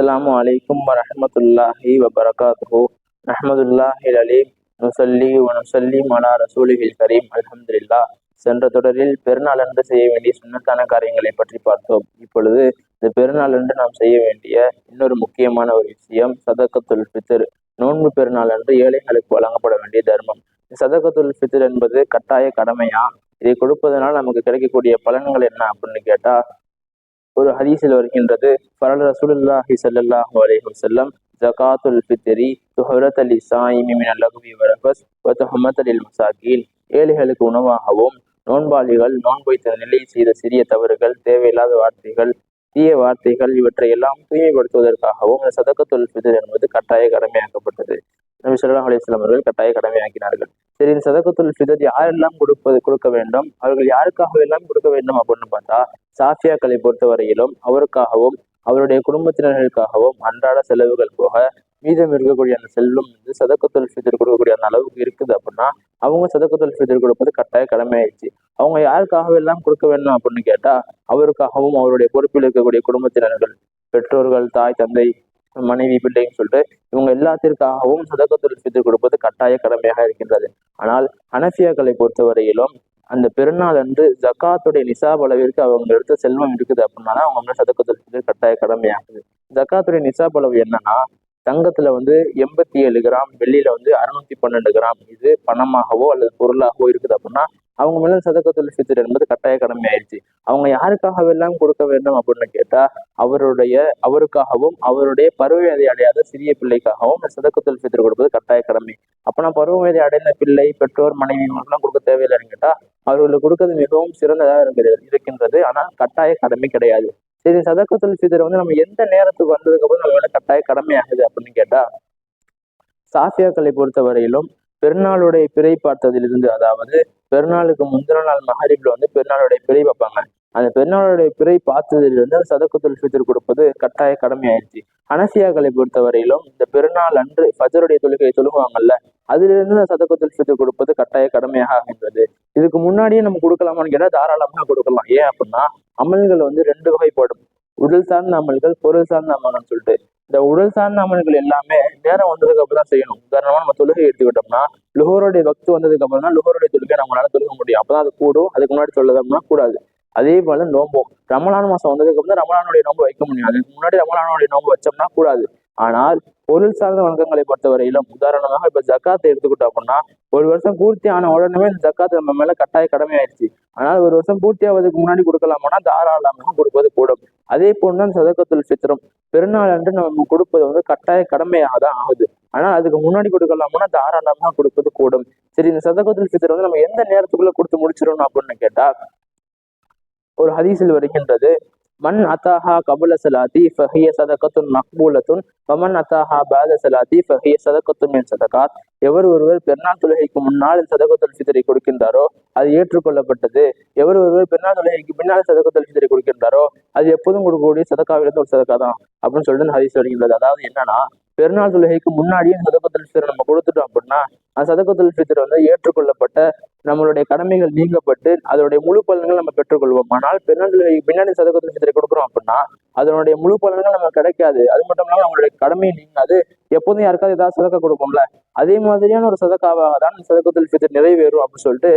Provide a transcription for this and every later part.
السلام عليكم ورحمة الله وبركاته نحمد الله العليم நுசல்லி வனுசல்லிம் அலா ரசூலிஹில் கரீம் அல்ஹம்துலில்லா சென்ற தொடரில் பெருநாள் அன்று செய்ய வேண்டிய சுண்ணத்தான காரியங்களை பற்றி பார்த்தோம் இப்பொழுது இந்த பெருநாள் அன்று நாம் செய்ய வேண்டிய இன்னொரு முக்கியமான ஒரு விஷயம் சதக்கத்துல் ஃபித்ர் நோன்பு பெருநாள் அன்று ஏழைகளுக்கு வழங்கப்பட வேண்டிய தர்மம் சதக்கத்துல் ஃபித்ர் என்பது கட்டாய கடமையா இதை கொடுப்பதனால் நமக்கு கிடைக்கக்கூடிய பலன்கள் என்ன அப்படின்னு கேட்டா ஒரு ஹதீஸில் வருகின்றது. ஃபரல் ரசூலுல்லாஹி ஸல்லல்லாஹு அலைஹி வஸல்லம் ஜகாத்துல் ஃபித்ரி துஹரத் அலி சாயிமி மின் லகுவி வரபஸ் வ அலில் மசாக்கீன் ஏழைகளுக்கு உணவாகவும் நோன்பாளிகள் நோன்பு நிலையை செய்த சிறிய தவறுகள் தேவையில்லாத வார்த்தைகள் தீய வார்த்தைகள் இவற்றை எல்லாம் தூய்மைப்படுத்துவதற்காகவும் சதக்கத்துல் ஃபித்ர் என்பது கட்டாய கடமையாக்கப்பட்டது. நபி ஸல்லல்லாஹு அலிஸ்லாம் அவர்கள் கட்டாய கடமையாக்கினார்கள். சரி இந்த சதக்கத்துல் ஃபித்ர் யாரெல்லாம் கொடுப்பது கொடுக்க வேண்டும்? அவர்கள் யாருக்காக எல்லாம் கொடுக்க வேண்டும் அப்படின்னு பார்த்தா சாஃபியாக்களை பொறுத்தவரையிலும் அவருக்காகவும் அவருடைய குடும்பத்தினர்களுக்காகவும் அன்றாட செலவுகள் போக மீதம் இருக்கக்கூடிய அந்த செல்வம் வந்து சதக்கத்துல் ஃபிதர் கொடுக்கக்கூடிய அந்த அளவுக்கு இருக்குது அப்படின்னா அவங்க சதக்கத்துல் ஃபிதர் கொடுப்பது கட்டாய கடமையாயிடுச்சு. அவங்க யாருக்காக எல்லாம் கொடுக்க வேண்டும் அப்படின்னு கேட்டா அவருக்காகவும் அவருடைய பொறுப்பில் இருக்கக்கூடிய குடும்பத்தினர்கள் பெற்றோர்கள் தாய் தந்தை மனைவி பிள்ளைன்னு சொல்லிட்டு இவங்க எல்லாத்திற்காகவும் சதக்கத்துல் ஃபிதர் கொடுப்பது கட்டாய கடமையாக இருக்கின்றது. ஆனால் அனஃபியாக்களை பொறுத்தவரையிலும் அந்த பெருநாள் அன்று ஜக்காத்துடைய நிசாப் அளவிற்கு அவங்க எடுத்த செல்வம் இருக்குது அப்படின்னா தான் அவங்க வந்து சதக்கத்துல் கட்டாய கடமையாகுது ஜக்காத்துடைய நிசாப் அளவு என்னன்னா தங்கத்துல வந்து எண்பத்தி ஏழு கிராம் வெள்ளியில வந்து அறுநூத்தி பன்னெண்டு கிராம். இது பணமாகவோ அல்லது பொருளாகவோ இருக்குது அப்படின்னா அவங்க மேல சதக்கத்துல் ஃபித்ர் என்பது கட்டாய கடமை ஆயிடுச்சு. அவங்க யாருக்காகவெல்லாம் கொடுக்க வேண்டும் அப்படின்னு கேட்டா அவருடைய அவருக்காகவும் அவருடைய பருவவயதை அடையாத சிறிய பிள்ளைக்காகவும் இந்த சதக்கத்துல் ஃபித்ர் கொடுப்பது கட்டாய கடமை. அப்பனா பருவவயதை அடைந்த பிள்ளை பெற்றோர் மனைவி இவங்களுக்குலாம் கொடுக்க தேவையில்லைன்னு கேட்டா அவர்களுக்கு கொடுக்கிறது மிகவும் சிறந்ததாக இருக்கிறது இருக்கின்றது. ஆனா கட்டாய கடமை கிடையாது. சரி சதக்கத்துல் ஃபித்ர் வந்து நம்ம எந்த நேரத்துக்கு வந்ததுக்கு அப்புறம் நம்ம கட்டாய கடமை ஆகுது அப்படின்னு கேட்டா சாஃபியாக்களை பொறுத்தவரையிலும் பெருநாளுடைய பிறை பார்த்ததிலிருந்து அதாவது பெருநாளுக்கு முந்தின நாள் மகரிப்ல வந்து பெருநாளுடைய பிறை பார்ப்பாங்க அந்த பெருநாளுடைய பிறை பார்த்ததிலிருந்து சதக்குத்தல் ஃபித்தர் கொடுப்பது கட்டாய கடமையாயிருச்சு. அனசியாக்களை பொறுத்தவரையிலும் இந்த பெருநாள் அன்று ஃபஜருடைய தொழுகையை தொழுகுவாங்கல்ல அதிலிருந்து அந்த சதக்கத்துல் ஃபித்ர் கொடுப்பது கட்டாய கடமையாக ஆகின்றது. இதுக்கு முன்னாடியே நம்ம கொடுக்கலாமான்னு கேட்டால் தாராளமாக கொடுக்கலாம். ஏன் அப்படின்னா அமல்கள் வந்து ரெண்டு வகைப்படும் உடல் சார்ந்த அமல்கள் பொருள் சார்ந்த அமல்கள்னு சொல்லிட்டு இந்த உடல் சார்ந்த அமல்கள் எல்லாமே நேரம் வந்ததுக்கு அப்புறம் தான் செய்யணும். உதாரணமா நம்ம தொழுகை எடுத்துக்கிட்டோம்னா லுகோருடைய வக்து வந்ததுக்கு அப்புறம் தான் லுகோருடைய தொழுகை நம்மளால தொழுக முடியும். அப்பதான் அது கூடும். அதுக்கு முன்னாடி சொல்லுதோம்னா கூடாது. அதே போல நோம்பும். ரமலான் மாசம் வந்ததுக்கு அப்புறம் தான் ரமலானுடைய நோன்பு வைக்க முடியும். அதுக்கு முன்னாடி ரமலானுடைய நோம்பு வச்சோம்னா கூடாது. ஆனால் பொருள் சார்ந்த வணக்கங்களை பொறுத்தவரையிலும் உதாரணமாக இப்ப ஜக்காத்தை எடுத்துக்கிட்டோம் அப்படின்னா ஒரு வருஷம் பூர்த்தி ஆன உடனே இந்த ஜக்காத்து நம்ம மேல கட்டாய கடமை ஆயிடுச்சு. ஆனால் ஒரு வருஷம் பூர்த்தி ஆவதுக்கு முன்னாடி கொடுக்கலாமானா தாராளமாக கொடுப்பது கூடும் அதே போன்றுதான் சதக்கத்துல் சித்திரம் பெருநாள் அன்று நம்ம கொடுப்பது வந்து கட்டாய கடமையாக தான் ஆகுது. ஆனால் அதுக்கு முன்னாடி கொடுக்கலாமானா தாராளமாக கொடுப்பது கூடும் சரி இந்த சதக்கத்துல் சித்திரம் வந்து நம்ம எந்த நேரத்துக்குள்ள கொடுத்து முடிச்சிடணும் அப்படின்னு கேட்டா ஒரு ஹதீசில் வருகின்றது மன் அத்தாஹா கபுல சலாத்தி ஃபஹிய சதகத்துன் மக்பூலத்துன் வமன் அத்தாஹா பாத சலாத்தி ஃபஹிய சதகத்துன் மின் சதகாத் எவர் ஒருவர் பெருநாள் தொழுகைக்கு முன்னால் சதகத்துல் ஃபித்ரை கொடுக்கின்றாரோ அது ஏற்றுக்கொள்ளப்பட்டது. எவர் ஒருவர் பெருநாள் தொழுகைக்கு பின்னால் சதகத்துல் ஃபித்ரை கொடுக்கின்றாரோ அது எப்போதும் கொடுக்கக்கூடிய சதக்காவிலிருந்து ஒரு சதக்கா தான். அப்படின்னு சொல்லிட்டு ஹரிஸ் வருகின்றது. அதாவது என்னன்னா பெருநாள் தொழுகைக்கு முன்னாடியே சதகத்துல் ஃபித்ரை நம்ம கொடுத்துட்டோம் அப்படின்னா அந்த சதகத்துல் ஃபித்ர் வந்து ஏற்றுக்கொள்ளப்பட்ட நம்மளுடைய கடமைகள் நீங்கப்பட்டு அதனுடைய முழு பலன்கள் நம்ம பெற்றுக்கொள்வோம். ஆனால் பெருநாள் பின்னாடி சதகத்துல் சித்திரை கொடுக்குறோம் அப்படின்னா அதனுடைய முழு பலன்கள் நமக்கு கிடைக்காது. அது மட்டும் இல்லாமல் நம்மளுடைய கடமையை நீங்காது. எப்போதும் யாருக்காவது ஏதாவது சதக்க கொடுப்போம்ல அதே மாதிரியான ஒரு சதக்காவாக தான் சதகத்துல் ஃபித்ர் நிறைவேறும் அப்படின்னு சொல்லிட்டு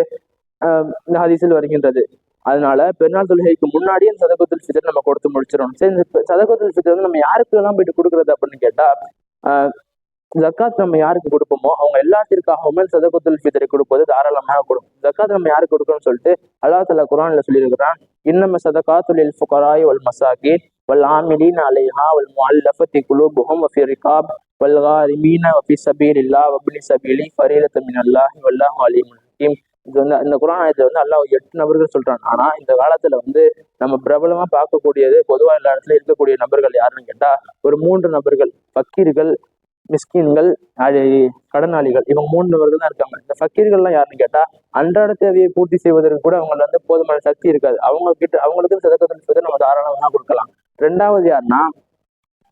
இந்த ஹதீஸில் வருகின்றது. அதனால பெருநாள் தொழுகைக்கு முன்னாடியே இந்த சதகத்துல் நம்ம கொடுத்து முடிச்சிடணும். சரி இந்த சதகத்தில் ஃபித்ர் வந்து நம்ம யாருக்கு எல்லாம் போயிட்டு கொடுக்குறது அப்படின்னு கேட்டா ஆஹ் ஜக்காத் நம்ம யாருக்கு கொடுப்போமோ அவங்க எல்லாத்திற்காகவுமே சதகத்துல் ஃபித்ரை கொடுப்பது தாராளமாக கொடுக்கும். ஜக்காத் நம்ம யாருக்கு கொடுக்கணும்னு சொல்லிட்டு அல்லாஹ் தலா குரான்ல சொல்லியிருக்கிறான் இன்னம சதகாத்துல் ஃபுகராய் வல் மசாகி வல் ஆமிலீன் அலைஹா வல் முஅல்லஃபத்தி குலூபுஹும் வஃபி ரிகாப் வல் காரிமீன வஃபி சபீலில்லாஹ் வப்னி சபீலி ஃபரீலத்து மினல்லாஹி வல்லாஹு அலீமுல் ஹக்கீம். இது வந்து இந்த குரான் ஆயத்துல வந்து அல்லாஹ் எட்டு நபர்கள் சொல்றாங்க. ஆனா இந்த காலத்துல வந்து நம்ம பிரபலமா பார்க்கக்கூடியது பொதுவாக எல்லா இடத்துல இருக்கக்கூடிய நபர்கள் யாருன்னு கேட்டா ஒரு மூன்று நபர்கள் ஃபக்கீர்கள் மிஸ்கின்கள் அது கடனாளிகள் இவங்க மூணு நபர்கள் தான் இருக்காங்க. இந்த ஃபக்கீர்கள்லாம் யாருன்னு கேட்டா அன்றாட தேவையை பூர்த்தி செய்வதற்கு கூட அவங்கள வந்து போதுமான சக்தி இருக்காது. அவங்க கிட்ட அவங்களுக்கு சதக்கத்தில் நம்ம தாராளமாக கொடுக்கலாம். ரெண்டாவது யாருன்னா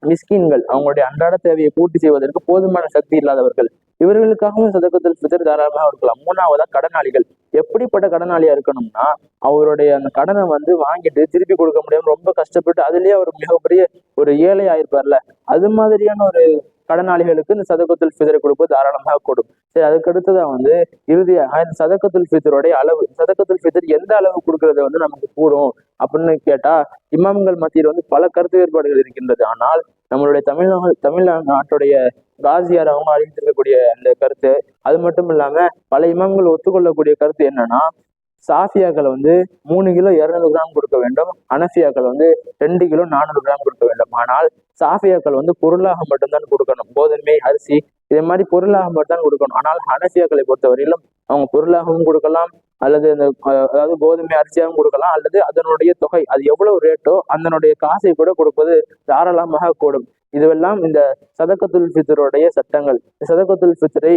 மிஸ்கின்கள் அவங்களுடைய அன்றாட தேவையை பூர்த்தி செய்வதற்கு போதுமான சக்தி இல்லாதவர்கள். இவர்களுக்காகவும் சதக்கத்தில் ஃபிதர் தாராளமாக கொடுக்கலாம். மூணாவதா கடனாளிகள். எப்படிப்பட்ட கடனாளியா இருக்கணும்னா அவருடைய அந்த கடனை வந்து வாங்கிட்டு திருப்பி கொடுக்க முடியாம ரொம்ப கஷ்டப்பட்டு அதுலயே அவர் மிகப்பெரிய ஒரு ஏழை ஆயிருப்பார்ல. அது மாதிரியான ஒரு கடனாளிகளுக்கு இந்த சதக்கத்துல் ஃபிதரை கொடுப்பது தாராளமாக கூடும். சரி அதுக்கு அடுத்ததான் வந்து இறுதியாக இந்த சதக்கத்துல் ஃபிதருடைய அளவு சதக்கத்துல் ஃபிதர் எந்த அளவு கொடுக்கறத வந்து நமக்கு கூடும் அப்படின்னு கேட்டா இமாம்கள் மத்தியில் வந்து பல கருத்து வேறுபாடுகள் இருக்கின்றது. ஆனால் நம்மளுடைய தமிழ்நாடு தமிழ்நாட்டுடைய காசியார் அவங்க அறிவித்திருக்கக்கூடிய அந்த கருத்து அது மட்டும் இல்லாம பல இமாம்கள் ஒத்துக்கொள்ளக்கூடிய கருத்து என்னன்னா சாஃபியாக்கள் வந்து மூணு கிலோ இருநூறு கிராம் கொடுக்க வேண்டும். அனஃபியாக்கள் வந்து ரெண்டு கிலோ நானூறு கிராம் கொடுக்க வேண்டும். ஆனால் சாஃபியாக்கள் வந்து பொருளாக மட்டும்தான் கொடுக்கணும். கோதுமை அரிசி இதே மாதிரி பொருளாக மட்டும்தான் கொடுக்கணும். ஆனால் அனசியாக்களை பொறுத்தவரையிலும் அவங்க பொருளாகவும் கொடுக்கலாம். அல்லது அந்த அதாவது கோதுமை அரிசியாகவும் கொடுக்கலாம். அல்லது அதனுடைய தொகை அது எவ்வளவு ரேட்டோ அதனுடைய காசை கூட கொடுப்பது தாராளமாக கூடும். இதுவெல்லாம் இந்த சதக்கத்துல் ஃபித்தருடைய சட்டங்கள். சதக்கத்துல் ஃபித்தரை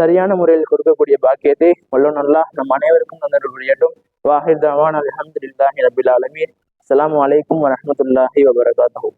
சரியான முறையில் கொடுக்கக்கூடிய பாக்கியத்தை வல்லோனல்லா நம் அனைவருக்கும் தந்தருடையட்டும் வாஹிர் தவான் அலமதுல்லாஹி ரபில் அலமீர் அலாம் வலைக்கம் வரமத்துல்லாஹி வபரகாத்தூ